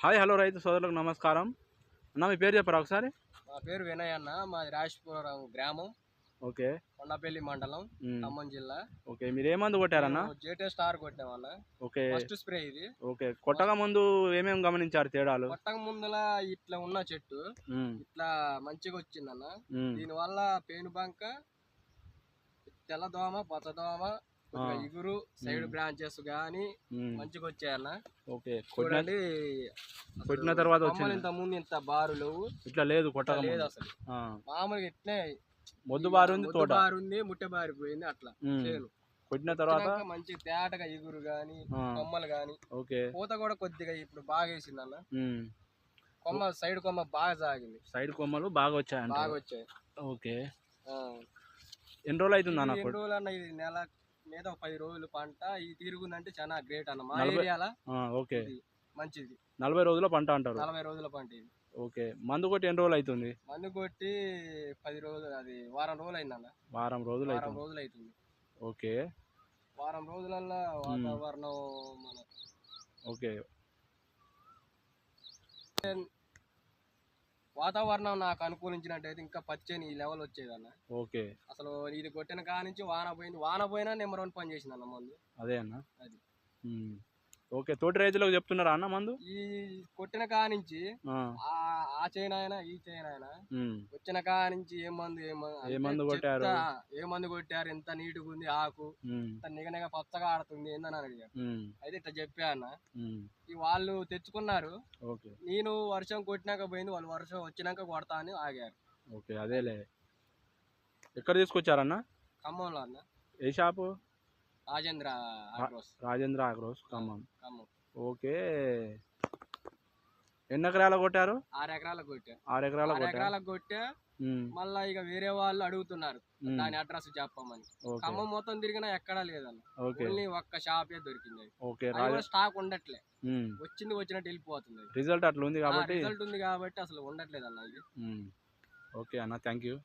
Hi hello రైతు సోదరులకు నమస్కారం. అన్న మీ పేరు చెప్పరా ఒకసారి? మా పేరు వినయ్ అన్న మాది రాజపురం గ్రామం. ఓకే. కొండపల్లి మండలం ఉమ్, ఖమ్మం జిల్లా. ఓకే మీరు ఏ మందు కొట్టారన్న జేటే స్టార్ కొట్టామన్న ఓకే. ఫస్ట్ స్ప్రే ఇది. ఓకే కొట్టగా ముందు ఏమేమి గమనించారు తేడాలు? కొట్టక ముందల ఇట్లా ఉన్న చెట్టు ఉమ్, ఇట్లా మంచిగా వచ్చిందన్న ఉమ్, దీని వల్ల పేను బంక తెల్లదోమ పచ్చదోమ. ఇగురు సైడ్ బ్రాంచెస్ గాని మంచిగా వచ్చాయన్న ఓకే అసలు కొట్టిన తర్వాత వచ్చింది. ఇంత ముందు ఇంత బారు లేవు. ఇట్లా లేదు కొట్టగా లేదు అసలు. మామూలుగా ఇట్లే మొద్దు బారు ఉంది తోట. బారు ఉంది ముట్టె బారిపోయింది అట్లా. చేను కొట్టిన తర్వాత మంచి తేటగా ఇగురు గాని కొమ్మలు గాని. ఓకే. పూత కూడా కొద్దిగా ఇప్పుడు బాగా వేసింది అన్న. కొమ్మ సైడ్ కొమ్మ బాగా సాగింది. సైడ్ కొమ్మలు బాగా వచ్చాయంట. బాగా వచ్చాయి. ఓకే. ఆ. ఎన్ని రోజులు అవుతుంది అన్న ఎన్ని రోజులు అన్న ఇది నెల మీద ఒక పది రోజులు పంట ఇది తిరుగుందంటే చాలా గ్రేట్ అన్న. మా ఏరియాల ఓకే. మంచిది. నలభై రోజుల పంట అంటారు. నలభై రోజుల పంట ఇది. ఓకే. మందు కొట్టి ఎన్ని రోజులు అవుతుంది మందు కొట్టి పది రోజులు అది వారం రోజులు అయిందన్న వారం రోజులు వారం రోజులు అవుతుంది ఓకే. వారం రోజులల్లో వాతావరణం మన ఓకే. వాతావరణం నాకు అనుకూలించినట్టయితే ఇంకా పచ్చని ఈ లెవెల్ వచ్చేది అన్న ఓకే. అసలు ఇది కొట్టిన కాడ నుంచి వాన పోయింది. వాన పోయినా నెంబర్ వన్ పని చేసింది అన్న మందు. అదే అన్న. అది. ఓకే తోటి రైతులకు చెప్తున్నారా అన్న మందు? ఈ కొట్టిన కా నుంచి ఆ, చైన్ అయినా ఈ చైన్ అయినా. వచ్చిన కా నుంచి ఏ మందు ఏ మందు ఏ అంటే మందు కొట్టారు? ఏ మందు కొట్టారు? ఎంత నీట్గా ఉంది ఆకు? ఉమ్. ఇంత నిగనిగ పచ్చగా ఆడుతుంది ఏందని అడిగారు. అయితే ఇట్లా చెప్పా అన్న. ఈ వాళ్ళు తెచ్చుకున్నారు. ఓకే. నేను వర్షం కొట్టినాక పోయింది వాళ్ళు వర్షం వచ్చినాక కొడతా అని ఆగారు. ఓకే అదేలే. ఎక్కడ తీసుకొచ్చారన్న? ఖమ్మంలో అన్న. ఏ shop? Rajendra agros. Rajendra agros Khammam okay. ఎన్ని ఎకరాలు కొట్టారు? ఆరు ఎకరాలకు కొట్టా. ఆరు ఎకరాలు కొట్టారు? ఎకరాలకు కొట్టా. మళ్ళా ఇక వేరే వాళ్ళు అడుగుతున్నారు. దాని అడ్రస్ చెప్పమని. ఖమ్మం మొత్తం తిరిగినా ఎక్కడా లేదన్న. ఓన్లీ ఒక్క షాపే దొరికింది. ఓకే స్టాక్ ఉండట్లే. వచ్చింది వచ్చినట్టు వెళ్ళిపోతుంది. రిజల్ట్ అట్లా ఉంది కాబట్టి రిజల్ట్ ఉంది కాబట్టి అసలు ఉండట్లేదు అన్న ఇది. ఓకే అన్న థ్యాంక్ యూ